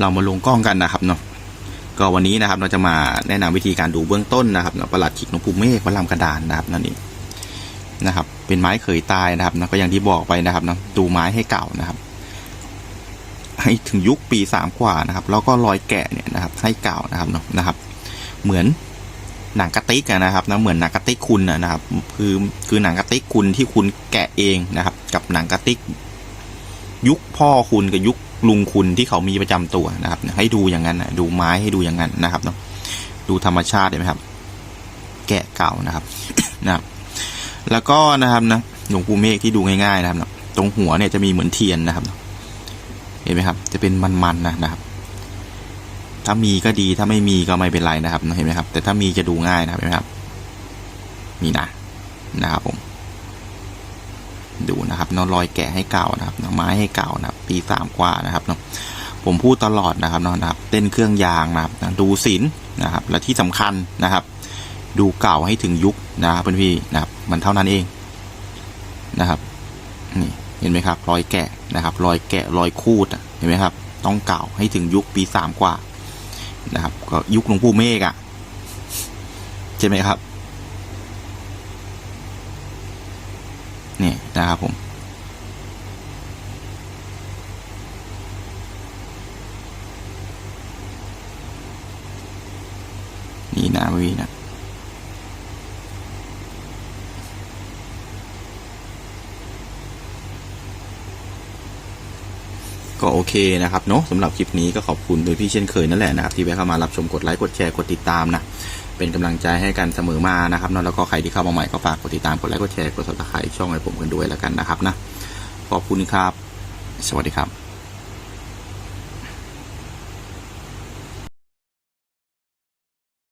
เรามาลงกล้องกันนะครับเนาะก็วันนี้นะครับเราจะมาแนะนำวิธีการดูเบื้องต้นนะครับเนาะประหลัดขิกหลวงปู่เมฆวัดลำกระดานนะครับนั่นเองนะครับ เป็นไม้เขยตายนะครับนะก็อย่างที่บอกไปนะครับเนาะดูไม้ให้เก่านะครับ ให้ถึงยุคปีสามกว่านะครับ แล้วก็รอยแกะเนี่ยนะครับ ให้เก่านะครับเนาะนะครับ เหมือนหนังกระติกนะครับนะเหมือนหนังกระติกคุณนะครับ คือคือหนังกระติกคุณที่คุณแกะเองนะครับ กับหนังกระติกยุคพ่อคุณกับยุค ลุงคุณที่เขามีประจำตัวนะครับ ให้ดูอย่างนั้นนะดูไม้ให้ดูอย่างนั้นนะครับเนาะดูธรรมชาติเห็นไหมครับ แกะเก่านะครับนะครับ แล้วก็นะครับนะหลวงปู่เมฆที่ดูง่ายๆนะครับเนาะตรงหัวเนี่ยจะมีเหมือนเทียนนะครับ เห็นไหมครับ จะเป็นมันๆนะนะครับ ถ้ามีก็ดีถ้าไม่มีก็ไม่เป็นไรนะครับเห็นไหมครับ แต่ถ้ามีจะดูง่ายนะครับเห็นไหมครับนี่นะนะครับผม ดูนะครับเนาะรอยแกะให้เก่านะครับเนาะไม้ให้เก่านะครับปีสามกว่านะครับเนาะผมพูดตลอดนะครับเนาะนะครับเต้นเครื่องยางนะครับดูศิลป์นะครับ และที่สำคัญนะครับ ดูเก่าให้ถึงยุคนะครับเพื่อนพี่นะครับ มันเท่านั้นเองนะครับนี่เห็นไหมครับ รอยแกะนะครับ รอยแกะรอยคูดเห็นไหมครับ ต้องเก่าให้ถึงยุคปีสามกว่านะครับ ก็ยุคหลวงปู่เมฆอะใช่ไหมครับ นี่นะครับผมนี่นะวีนะก็โอเคนะครับเนาะสำหรับคลิปนี้ก็ขอบคุณโดยพี่เช่นเคยนั่นแหละนะครับที่แวะเข้ามารับชมกดไลค์กดแชร์กดติดตามนะ เป็นกำลังใจให้กันเสมอมานะครับนะแล้วก็ใครที่เข้ามาใหม่ก็ฝากกดติดตามกดไลค์กดแชร์กดซับสไครต์ช่องให้ผมกันด้วยแล้วกันนะครับนะขอบคุณครับ สวัสดีครับ